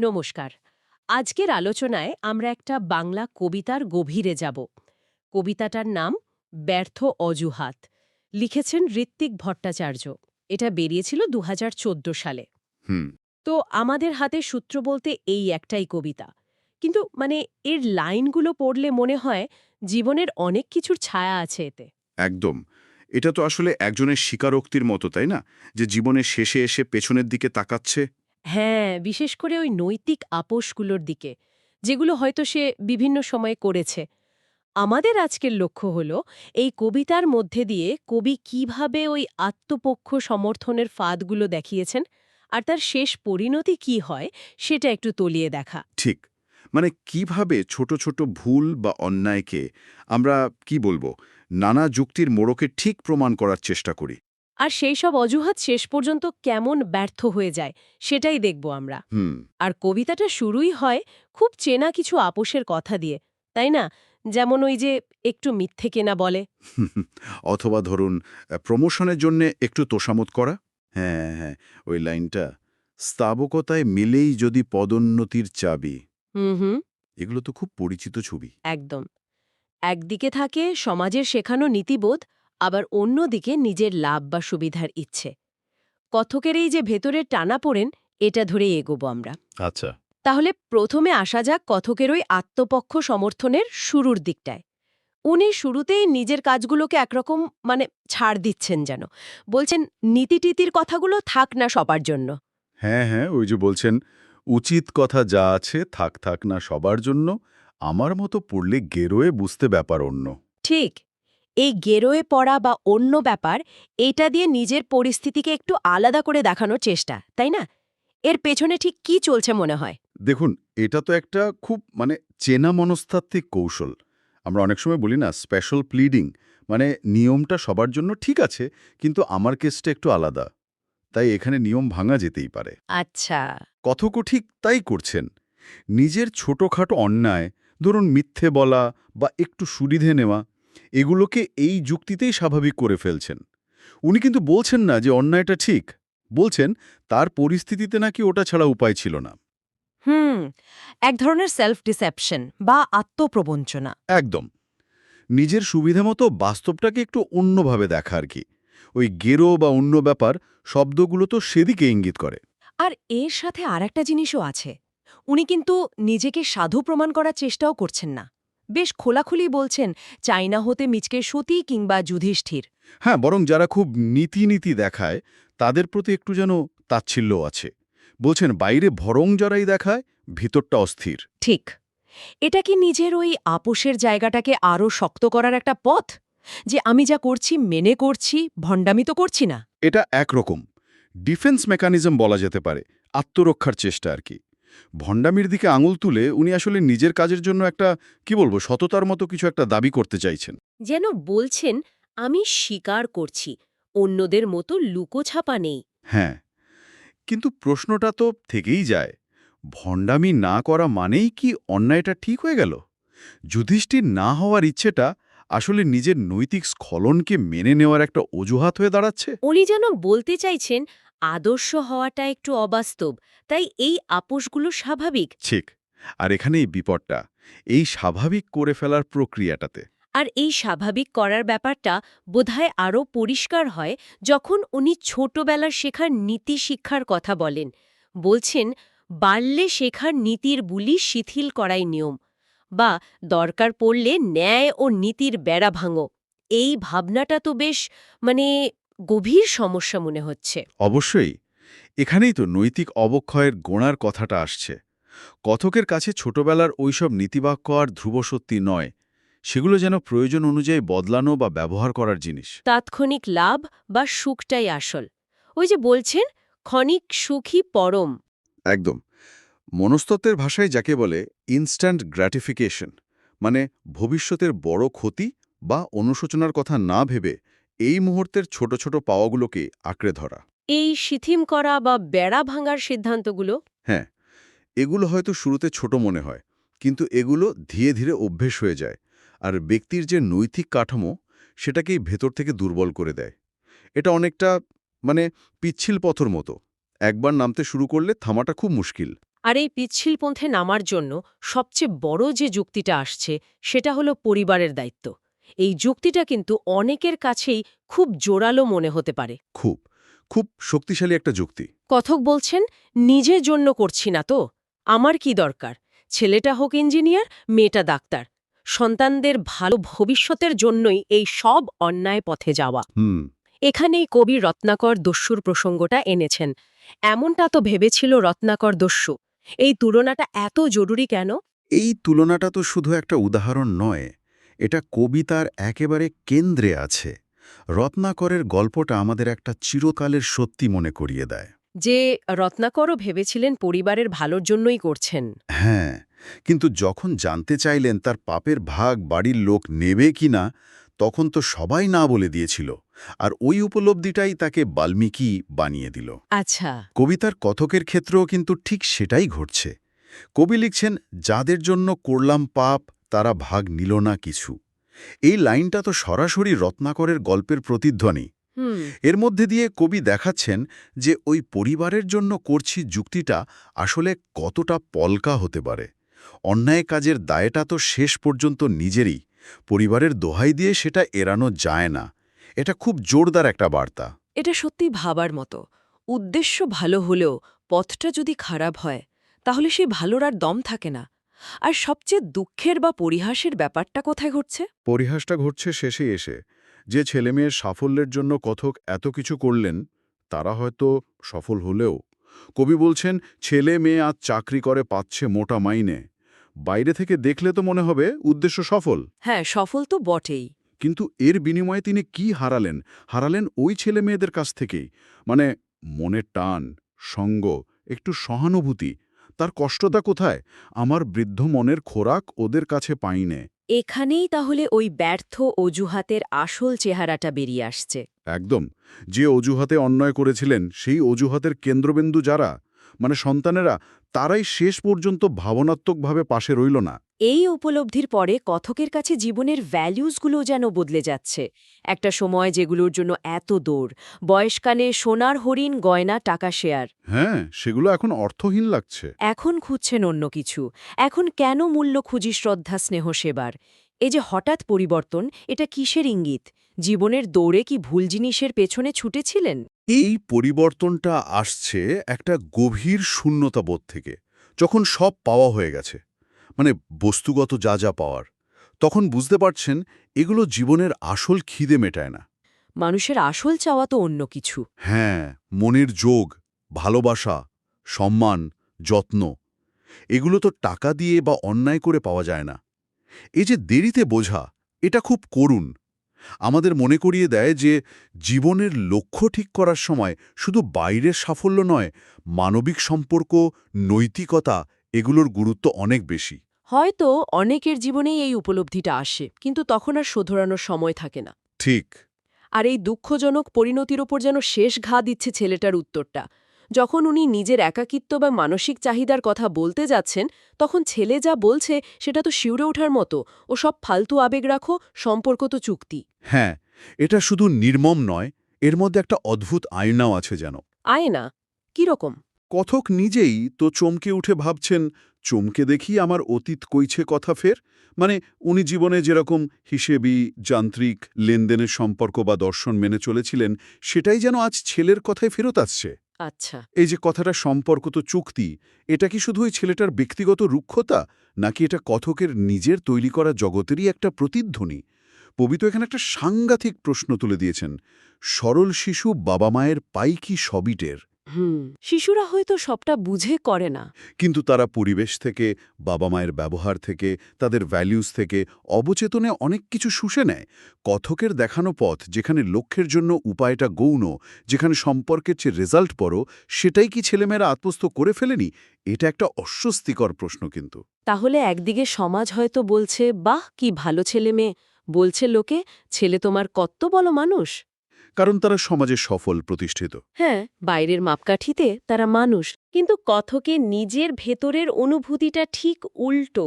নমস্কার। আজকের আলোচনায় আমরা একটা বাংলা কবিতার গভীরে যাব। কবিতাটার নাম ব্যর্থ অজুহাত। লিখেছেন ঋত্বিক ভট্টাচার্য। এটা বেরিয়েছিল দু হাজার চোদ্দ সালে। হুম। তো আমাদের হাতে সূত্র বলতে এই একটাই কবিতা। কিন্তু মানে এর লাইনগুলো পড়লে মনে হয় জীবনের অনেক কিছুর ছায়া আছে এতে। একদম। এটা তো আসলে একজনের স্বীকারোক্তির মতো তাই না? যে জীবনের শেষে এসে পেছনের দিকে তাকাচ্ছে। হ্যাঁ বিশেষ করে ওই নৈতিক আপোষগুলোর দিকে, যেগুলো হয়তো সে বিভিন্ন সময়ে করেছে। আমাদের আজকের লক্ষ্য হল, এই কবিতার মধ্যে দিয়ে কবি কীভাবে ওই আত্মপক্ষ সমর্থনের ফাঁদগুলো দেখিয়েছেন আর তার শেষ পরিণতি কি হয়, সেটা একটু তলিয়ে দেখা। ঠিক মানে কীভাবে ছোট ছোট ভুল বা অন্যায়কে আমরা, কি বলব, নানা যুক্তির মোড়কে ঠিক প্রমাণ করার চেষ্টা করি। আর সেই সব অজুহাত শেষ পর্যন্ত কেমন ব্যর্থ হয়ে যায় সেটাই দেখব আমরা। হুম। আর কবিতাটা শুরুই হয় খুব চেনা কিছু আপোষের কথা দিয়ে তাই না? যেমন ওই যে একটু মিথ্যে কেনা বলে। অথবা ধরুন প্রমোশনের জন্য একটু তোষামত করা। হ্যাঁ হ্যাঁ ওই লাইনটা স্তাবকতায় মিলেই যদি পদোন্নতির চাবি। হুম হুম। এগুলো তো খুব পরিচিত ছবি। একদম। একদিকে থাকে সমাজের শেখানো নীতিবোধ আবার অন্যদিকে নিজের লাভ বা সুবিধার ইচ্ছে। কথকের এই যে ভেতরে টানা পড়েন এটা ধরেই এগোবো আমরা। আচ্ছা। তাহলে প্রথমে আসা যাক কথকের ওই আত্মপক্ষ সমর্থনের শুরুর দিকটায়। উনি শুরুতেই নিজের কাজগুলোকে একরকম মানে ছাড় দিচ্ছেন যেন। বলছেন নীতিটিতির কথাগুলো থাক না সবার জন্য। হ্যাঁ হ্যাঁ ওই যে বলছেন উচিত কথা যা আছে থাক থাক না সবার জন্য। আমার মতো পড়লে গেরোয়ে বুঝতে ব্যাপার অন্য। ঠিক। এই গেরোয়ে পড়া বা অন্য ব্যাপার এটা দিয়ে নিজের পরিস্থিতিকে একটু আলাদা করে দেখানোর চেষ্টা তাই না? এর পেছনে ঠিক কি চলছে মনে হয়? দেখুন এটা তো একটা খুব মানে চেনা মনস্তাত্ত্বিক কৌশল। আমরা অনেক সময় বলি না স্পেশাল প্লিডিং মানে নিয়মটা সবার জন্য ঠিক আছে কিন্তু আমার কেসটা একটু আলাদা। তাই এখানে নিয়ম ভাঙা যেতেই পারে। আচ্ছা। কথকও ঠিক তাই করছেন। নিজের ছোটখাটো অন্যায় ধরুন মিথ্যে বলা বা একটু সুবিধে নেওয়া এগুলোকে এই যুক্তিতেই স্বাভাবিক করে ফেলছেন। উনি কিন্তু বলছেন না যে অন্যায়টা ঠিক। বলছেন তার পরিস্থিতিতে নাকি ওটা ছাড়া উপায় ছিল না। হুম এক ধরনের সেলফ ডিসেপশন বা আত্মপ্রবঞ্চনা। একদম। নিজের সুবিধা মতো বাস্তবটাকে একটু অন্যভাবে দেখা আর কি। ওই গেরো বা অন্য ব্যাপার শব্দগুলো তো সেদিকে ইঙ্গিত করে। আর এর সাথে আর একটা জিনিসও আছে। উনি কিন্তু নিজেকে সাধু প্রমাণ করার চেষ্টাও করছেন না। বেশ খোলাখুলি বলছেন চাইনা হতে মিচকে সতী কিংবা যুধিষ্ঠির। হ্যাঁ বরং যারা খুব নীতি নীতি দেখায় তাদের প্রতি একটু যেন তাচ্ছিল্য আছে। বলছেন বাইরে ভরং যারাই দেখায় ভিতরটা অস্থির। ঠিক। এটা কি নিজের ওই আপোষের জায়গাটাকে আরও শক্ত করার একটা পথ? যে আমি যা করছি মেনে করছি ভণ্ডামি তো করছি না। এটা একরকম। ডিফেন্স মেকানিজম বলা যেতে পারে আত্মরক্ষার চেষ্টা আর কি। ভণ্ডামির দিকে আঙুল তুলে উনি আসলে নিজের কাজের জন্য একটা কি বলব সততার মতো কিছু একটা দাবি করতে চাইছেন। যেন বলছেন আমি স্বীকার করছি অন্যদের মতো লুকোছাপা নেই। হ্যাঁ কিন্তু প্রশ্নটা তো থেকেই যায় ভণ্ডামি না করা মানেই কি অন্যায়টা ঠিক হয়ে গেল? যুধিষ্ঠির না হওয়ার ইচ্ছেটা আসলে নিজের নৈতিক স্খলনকে মেনে নেওয়ার একটা অজুহাত হয়ে দাঁড়াচ্ছে? উনি যেন বলতে চাইছেন আদর্শ হওয়াটা একটু অবাস্তব তাই এই আপোষগুলো স্বাভাবিক। ঠিক আর এখানে এই বিপদটা এই স্বাভাবিক করে ফেলার প্রক্রিয়াটাতে। আর এই স্বাভাবিক করার ব্যাপারটা বোধহয় আরও পরিষ্কার হয় যখন উনি ছোটবেলার শেখার নীতি শিক্ষার কথা বলেন। বলছেন বাল্যে শেখার নীতির বুলি শিথিল করাই নিয়ম। বা দরকার পড়লে ন্যায় ও নীতির বেড়া ভাঙো। এই ভাবনাটা তো বেশ মানে গভীর সমস্যা মনে হচ্ছে। অবশ্যই। এখানেই তো নৈতিক অবক্ষয়ের গোড়ার কথাটা আসছে। কথকের কাছে ছোটবেলার ওইসব নীতিবাক্য আর ধ্রুবসত্যি নয়। সেগুলো যেন প্রয়োজন অনুযায়ী বদলানো বা ব্যবহার করার জিনিস। তাৎক্ষণিক লাভ বা সুখটাই আসল। ওই যে বলছেন ক্ষণিক সুখী পরম। একদম। মনস্তত্ত্বের ভাষায় যাকে বলে ইনস্ট্যান্ট গ্র্যাটিফিকেশন মানে ভবিষ্যতের বড় ক্ষতি বা অনুশোচনার কথা না ভেবে এই মুহূর্তের ছোট ছোট পাওয়াগুলোকে আঁকড়ে ধরা। এই শিথিম করা বা বেড়া ভাঙার সিদ্ধান্তগুলো? হ্যাঁ এগুলো হয়তো শুরুতে ছোট মনে হয় কিন্তু এগুলো ধীরে ধীরে অভ্যেস হয়ে যায় আর ব্যক্তির যে নৈতিক কাঠামো সেটাকেই ভেতর থেকে দুর্বল করে দেয়। এটা অনেকটা মানে পিচ্ছিল পথর মতো। একবার নামতে শুরু করলে থামাটা খুব মুশকিল। আর এই পিচ্ছিলপন্থে নামার জন্য সবচেয়ে বড় যে যুক্তিটা আসছে সেটা হলো পরিবারের দায়িত্ব। এই যুক্তিটা কিন্তু অনেকের কাছেই খুব জোরালো মনে হতে পারে। খুব খুব শক্তিশালী একটা যুক্তি। কথক বলছেন নিজের জন্য করছি না তো আমার কি দরকার? ছেলেটা হোক ইঞ্জিনিয়ার মেয়েটা ডাক্তার। সন্তানদের ভালো ভবিষ্যতের জন্যই এই সব অন্যায় পথে যাওয়া। এখানেই কবি রত্নাকর দস্যুর প্রসঙ্গটা এনেছেন। এমনটা তো ভেবেছিল রত্নাকর দস্যু। এই তুলনাটা এত জরুরি কেন? এই তুলনাটা তো শুধু একটা উদাহরণ নয় এটা কবিতার একেবারে কেন্দ্রে আছে। রত্নাকরের গল্পটা আমাদের একটা চিরকালের সত্যি মনে করিয়ে দেয়। যে রত্নাকরও ভেবেছিলেন পরিবারের ভালোর জন্যই করছেন। হ্যাঁ কিন্তু যখন জানতে চাইলেন তার পাপের ভাগ বাড়ির লোক নেবে কিনা তখন তো সবাই না বলে দিয়েছিল আর ওই উপলব্ধিটাই তাকে বাল্মীকি বানিয়ে দিল। আচ্ছা। কবিতার কথকের ক্ষেত্রেও কিন্তু ঠিক সেটাই ঘটছে। কবি লিখছেন যাদের জন্য করলাম পাপ তারা ভাগ নিল না কিছু। এই লাইনটা তো সরাসরি রত্নাকরের গল্পের প্রতিধ্বনি। এর মধ্যে দিয়ে কবি দেখাচ্ছেন যে ওই পরিবারের জন্য করছি যুক্তিটা আসলে কতটা পলকা হতে পারে। অন্যায় কাজের দায়টা তো শেষ পর্যন্ত নিজেরই। পরিবারের দোহাই দিয়ে সেটা এড়ানো যায় না। এটা খুব জোরদার একটা বার্তা। এটা সত্যি ভাবার মতো। উদ্দেশ্য ভালো হলেও পথটা যদি খারাপ হয় তাহলে সেই ভালোর আর দম থাকে না। আর সবচেয়ে দুঃখের বা পরিহাসের ব্যাপারটা কোথায় ঘটছে? পরিহাসটা ঘটছে শেষে এসে। যে ছেলেমেয়ের সাফল্যের জন্য কথক এত কিছু করলেন তারা হয়তো সফল হলেও। কবি বলছেন ছেলে মেয়ে আজ চাকরি করে পাচ্ছে মোটা মাইনে। বাইরে থেকে দেখলে তো মনে হবে উদ্দেশ্য সফল। হ্যাঁ সফল তো বটেই। কিন্তু এর বিনিময়ে তিনি কি হারালেন? হারালেন ওই ছেলে মেয়েদের কাছ থেকেই। মানে মনের টান সঙ্গ একটু সহানুভূতি। তার কষ্টটা কোথায়? আমার বৃদ্ধ মনের খোরাক ওদের কাছে পাইনে। এখানেই তাহলে ওই ব্যর্থ অজুহাতের আসল চেহারাটা বেরিয়ে আসছে। একদম। যে অজুহাতে অন্যায় করেছিলেন সেই অজুহাতের কেন্দ্রবিন্দু যারা? মানে সন্তানেরা তারাই শেষ পর্যন্ত ভাবনাত্মকভাবে পাশে রইল না। এই উপলব্ধির পরে কথকের কাছে জীবনের ভ্যালিউজগুলো যেন বদলে যাচ্ছে। একটা সময় যেগুলোর জন্য এত দৌড় বয়সকালে সোনার হরিণ গয়না টাকা শেয়ার। হ্যাঁ সেগুলো এখন অর্থহীন লাগছে। এখন খুঁজছেন অন্য কিছু। এখন কেন মূল্য খুঁজি শ্রদ্ধা স্নেহ সেবার? এই যে হঠাৎ পরিবর্তন এটা কিসের ইঙ্গিত? জীবনের দৌড়ে কি ভুল জিনিসের পেছনে ছুটেছিলেন? এই পরিবর্তনটা আসছে একটা গভীর শূন্যতাবোধ থেকে যখন সব পাওয়া হয়ে গেছে মানে বস্তুগত যা যা পাওয়ার তখন বুঝতে পারছেন এগুলো জীবনের আসল খিদে মেটায় না। মানুষের আসল চাওয়া তো অন্য কিছু। হ্যাঁ মনের যোগ ভালোবাসা সম্মান যত্ন এগুলো তো টাকা দিয়ে বা অন্যায় করে পাওয়া যায় না। এই যে দেরিতে বোঝা এটা খুব করুণ। আমাদের মনে করিয়ে দেয় যে জীবনের লক্ষ্য ঠিক করার সময় শুধু বাইরের সাফল্য নয় মানবিক সম্পর্ক নৈতিকতা এগুলোর গুরুত্ব অনেক বেশি। হয়তো অনেকের জীবনেই এই উপলব্ধিটা আসে কিন্তু তখন আর শোধরানোর সময় থাকে না। ঠিক। আর এই দুঃখজনক পরিণতির ওপর যেন শেষ ঘা দিচ্ছে ছেলেটার উত্তরটা। যখন উনি নিজের একাকিত্ব বা মানসিক চাহিদার কথা বলতে যাচ্ছেন তখন ছেলে যা বলছে সেটা তো শিউরে ওঠার মতো। ও সব ফালতু আবেগ রাখো সম্পর্ক তো চুক্তি। হ্যাঁ এটা শুধু নির্মম নয় এর মধ্যে একটা অদ্ভুত আয়নাও আছে যেন। আয়না? কীরকম কথক নিজেই তো চমকে উঠে ভাবছেন চমকে দেখি আমার অতীত কইছে কথা ফের? মানে উনি জীবনে যেরকম হিসেবি যান্ত্রিক লেনদেনের সম্পর্ক বা দর্শন মেনে চলেছিলেন সেটাই যেন আজ ছেলের কথায় ফেরত আসছে। আচ্ছা। এই যে কথাটা সম্পর্ক তো চুক্তি, এটা কি শুধু ওই ছেলেটার ব্যক্তিগত রুক্ষতা, নাকি এটা কথকের নিজের তৈরি করা জগতেরই একটা প্রতিধ্বনি? পবিত্র এখানে একটা সাংঘাতিক প্রশ্ন তুলে দিয়েছেন, সরল শিশু বাবা মায়ের পাইকি সবিটের। হুম শিশুরা হয়তো সবটা বুঝে করে না। কিন্তু তারা পরিবেশ থেকে বাবা মায়ের ব্যবহার থেকে তাদের ভ্যালিউজ থেকে অবচেতনে অনেক কিছু শুষে নেয়। কথকের দেখানো পথ যেখানে লক্ষ্যের জন্য উপায়টা গৌণ যেখানে সম্পর্কের চেয়ে রেজাল্ট বড় সেটাই কি ছেলেমেয়েরা আত্মস্থ করে ফেলেনি? এটা একটা অস্বস্তিকর প্রশ্ন কিন্তু। তাহলে একদিকে সমাজ হয়তো বলছে বাহ কি ভালো ছেলে মেয়ে বলছে লোকে ছেলে তোমার কত্ত বলো মানুষ। কারণ তারা সমাজে সফল প্রতিষ্ঠিত। হ্যাঁ বাইরের মাপকাঠিতে তারা মানুষ কিন্তু কথকে নিজের ভেতরের অনুভূতিটা ঠিক উল্টো।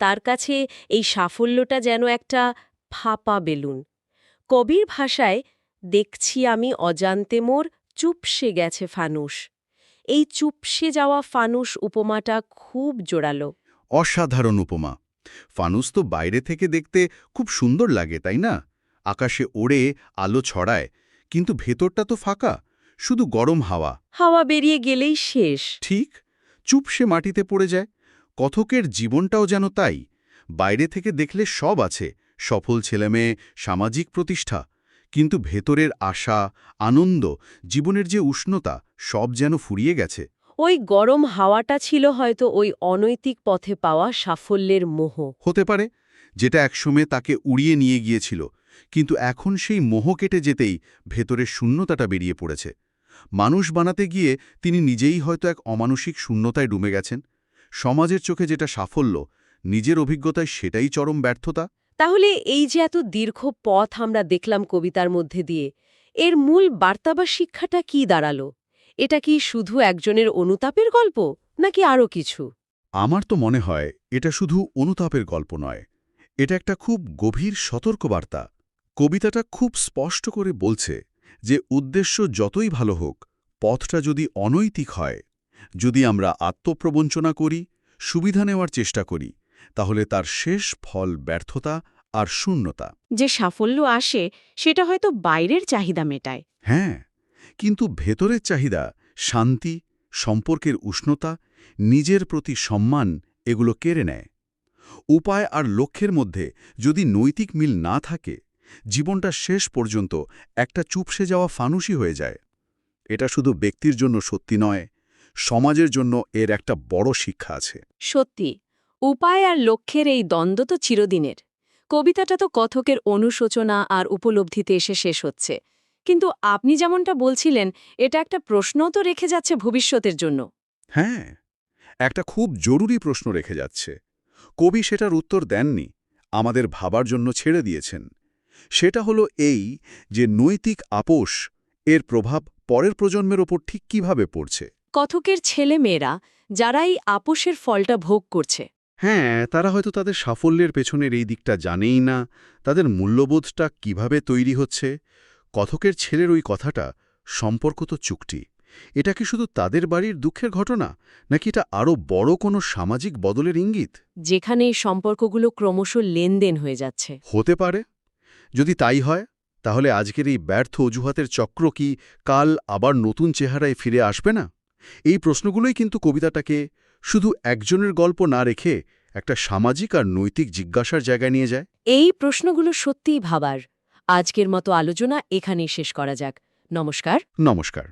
তার কাছে এই সাফল্যটা যেন একটা ফাঁপা বেলুন। কবির ভাষায় দেখছি আমি অজান্তে মোর চুপসে গেছে ফানুস এই চুপসে যাওয়া ফানুস উপমাটা খুব জোরালো। অসাধারণ উপমা। ফানুস তো বাইরে থেকে দেখতে খুব সুন্দর লাগে তাই না? আকাশে ওড়ে আলো ছড়ায় কিন্তু ভেতরটা তো ফাঁকা শুধু গরম হাওয়া। হাওয়া বেরিয়ে গেলেই শেষ। ঠিক চুপসে মাটিতে পড়ে যায়। কথকের জীবনটাও যেন তাই বাইরে থেকে দেখলে সব আছে সফল ছেলেমেয়ে সামাজিক প্রতিষ্ঠা কিন্তু ভেতরের আশা আনন্দ জীবনের যে উষ্ণতা সব যেন ফুরিয়ে গেছে। ওই গরম হাওয়াটা ছিল হয়তো ওই অনৈতিক পথে পাওয়া সাফল্যের মোহ। হতে পারে যেটা একসময় তাকে উড়িয়ে নিয়ে গিয়েছিল কিন্তু এখন সেই মোহ কেটে যেতেই ভেতরের শূন্যতাটা বেরিয়ে পড়েছে। মানুষ বানাতে গিয়ে তিনি নিজেই হয়তো এক অমানসিক শূন্যতায় ডুবে গেছেন। সমাজের চোখে যেটা সাফল্য নিজের অভিজ্ঞতায় সেটাই চরম ব্যর্থতা। তাহলে এই যে এত দীর্ঘ পথ আমরা দেখলাম কবিতার মধ্যে দিয়ে এর মূল বার্তা বা শিক্ষাটা কি দাঁড়াল? এটা কি শুধু একজনের অনুতাপের গল্প নাকি আরও কিছু? আমার তো মনে হয় এটা শুধু অনুতাপের গল্প নয়। এটা একটা খুব গভীর সতর্কবার্তা। কবিতাটা খুব স্পষ্ট করে বলছে যে উদ্দেশ্য যতই ভালো হোক পথটা যদি অনৈতিক হয় যদি আমরা আত্মপ্রবঞ্চনা করি সুবিধা নেওয়ার চেষ্টা করি তাহলে তার শেষ ফল ব্যর্থতা আর শূন্যতা। যে সাফল্য আসে সেটা হয়তো বাইরের চাহিদা মেটায়। হ্যাঁ কিন্তু ভেতরের চাহিদা শান্তি সম্পর্কের উষ্ণতা নিজের প্রতি সম্মান এগুলো কেড়ে নেয়। উপায় আর লক্ষ্যের মধ্যে যদি নৈতিক মিল না থাকে জীবনটা শেষ পর্যন্ত একটা চুপসে যাওয়া ফানুসি হয়ে যায়। এটা শুধু ব্যক্তির জন্য সত্যি নয় সমাজের জন্য এর একটা বড় শিক্ষা আছে। সত্যি উপায় আর লক্ষ্যের এই দ্বন্দ্ব তো চিরদিনের। কবিতাটা তো কথকের অনুশোচনা আর উপলব্ধিতে এসে শেষ হচ্ছে। কিন্তু আপনি যেমনটা বলছিলেন এটা একটা প্রশ্ন তো রেখে যাচ্ছে ভবিষ্যতের জন্য। হ্যাঁ একটা খুব জরুরি প্রশ্ন রেখে যাচ্ছে। কবি সেটার উত্তর দেননি আমাদের ভাবার জন্য ছেড়ে দিয়েছেন। সেটা হলো এই যে নৈতিক আপোষ এর প্রভাব পরের প্রজন্মের ওপর ঠিক কীভাবে পড়ছে। কথকের ছেলে মেয়েরা যারা এই আপোষের ফলটা ভোগ করছে। হ্যাঁ তারা হয়তো তাদের সাফল্যের পেছনের এই দিকটা জানেই না তাদের মূল্যবোধটা কীভাবে তৈরি হচ্ছে। কথকের ছেলের ওই কথাটা সম্পর্ক তো চুক্তি। এটা কি শুধু তাদের বাড়ির দুঃখের ঘটনা নাকি এটা আরও বড় কোনো সামাজিক বদলের ইঙ্গিত? যেখানে এই সম্পর্কগুলো ক্রমশ লেনদেন হয়ে যাচ্ছে। হতে পারে। যদি তাই হয় তাহলে আজকের এই ব্যর্থ অজুহাতের চক্র কি কাল আবার নতুন চেহারায় ফিরে আসবে না? এই প্রশ্নগুলোই কিন্তু কবিতাটাকে শুধু একজনের গল্প না রেখে একটা সামাজিক আর নৈতিক জিজ্ঞাসার জায়গায় নিয়ে যায়। এই প্রশ্নগুলো সত্যিই ভাবার। আজকের মতো আলোচনা এখানেই শেষ করা যাক। নমস্কার। নমস্কার।